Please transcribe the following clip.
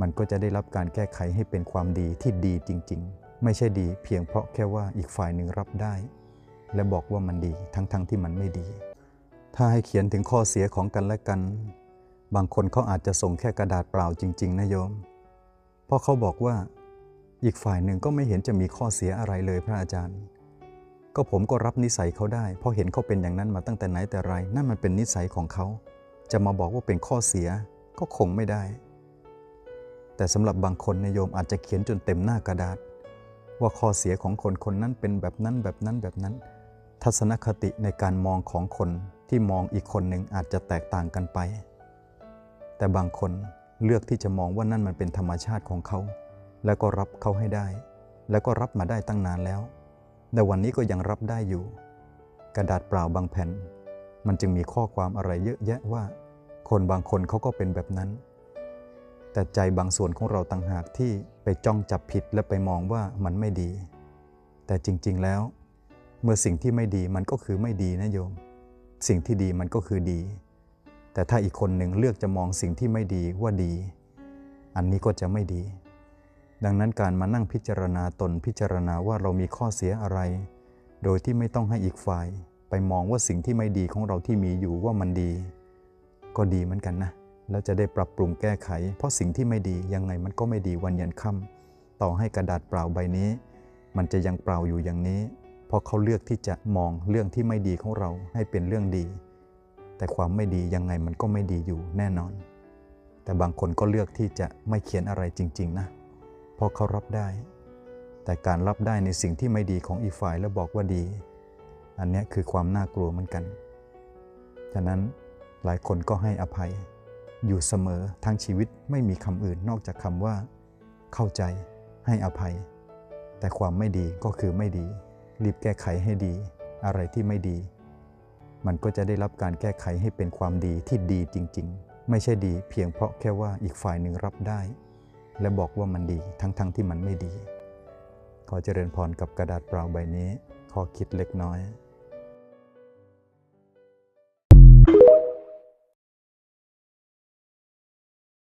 มันก็จะได้รับการแก้ไขให้เป็นความดีที่ดีจริง ๆ ไม่ใช่ดีเพียงเพราะแค่ว่าอีกฝ่ายหนึ่งรับได้ และบอกว่ามันดีทั้งๆทที่มันไม่ดี ถ้าให้เขียนถึงข้อเสียของกันและกัน บางคนเขาอาจจะส่งแค่กระดาษเปล่าจริง ๆนะโยม เพราะเขาบอกว่าอีกฝ่ายหนึ่งก็ไม่เห็นจะมีข้อเสียอะไรเลยพระอาจารย์ ก็ผมก็รับนิสัยเขาได้ เพราะเห็นเขาเป็นอย่างนั้นมาตั้งแต่ไหนแต่ไร นั่นมันเป็นนิสัยของเขา จะมาบอกว่าเป็นข้อเสียก็คงไม่ได้ แต่สำหรับบางคนนายโยมอาจจะเขียนจนเต็มหน้ากระดาษ ว่าข้อเสียของคนคนนั้นเป็นแบบนั้นแบบนั้นแบบนั้น ทัศนคติในการมองของคนที่มองอีกคนหนึ่งอาจจะแตกต่างกันไป แต่บางคนเลือกที่จะมองว่านั่นมันเป็นธรรมชาติของเขา แล้วก็รับเขาให้ได้ แล้วก็รับมาได้ตั้งนานแล้ว แต่วันนี้ก็ยังรับได้อยู่ กระดาษเปล่าบางแผ่น มันจึงมีข้อความอะไรเยอะแยะว่า คนบางคนเขาก็เป็นแบบนั้น แต่ใจบางส่วนของเราต่างหากที่ไปจ้องจับผิดและไปมองว่ามันไม่ดี แต่จริงๆแล้ว เมื่อสิ่งที่ไม่ดีมันก็คือไม่ดีนะโยม สิ่งที่ดีมันก็คือดี แต่ถ้าอีกคนหนึ่งเลือกจะมองสิ่งที่ไม่ดีว่าดี อันนี้ก็จะไม่ดี ดังนั้นการมานั่งพิจารณาตนพิจารณาว่าเรามีข้อเสียอะไร โดยที่ไม่ต้องให้อีกฝ่าย ไปมองว่าสิ่งที่ไม่ดีของเราที่มีอยู่ว่ามันดี ก็ดีเหมือนกันนะ แล้วจะได้ปรับปรุงแก้ไข เพราะสิ่งที่ไม่ดียังไงมันก็ไม่ดีวันยันค่ำต่อให้กระดาษเปล่าใบนี้ มันจะยังเปล่าอยู่อย่างนี้ เพราะเขาเลือกที่จะมองเรื่องที่ไม่ดีของเราให้เป็นเรื่องดี แต่ความไม่ดียังไงมันก็ไม่ดีอยู่แน่นอน แต่บางคนก็เลือกที่จะไม่เขียนอะไรจริง ๆ นะ เพราะเขารับได้ แต่การรับได้ในสิ่งที่ไม่ดีของอีกฝ่ายแล้วบอกว่าดี อันนี้คือความน่ากลัวเหมือนกัน ฉะนั้นหลายคนก็ให้อภัย อยู่เสมอทั้งชีวิตไม่มีคำอื่นนอกจากคำว่า เข้าใจให้อภัย แต่ความไม่ดีก็คือไม่ดี รีบแก้ไขให้ดี อะไรที่ไม่ดี มันก็จะได้รับการแก้ไขให้เป็นความดีที่ดีจริง ๆ ไม่ใช่ดีเพียงเพราะแค่ว่าอีกฝ่ายหนึ่งรับได้ และบอกว่ามันดีทั้งๆทที่มันไม่ดี ขอเจริญพรกับกระดาษเปล่าใบนี้ ขอคิดเล็กน้อย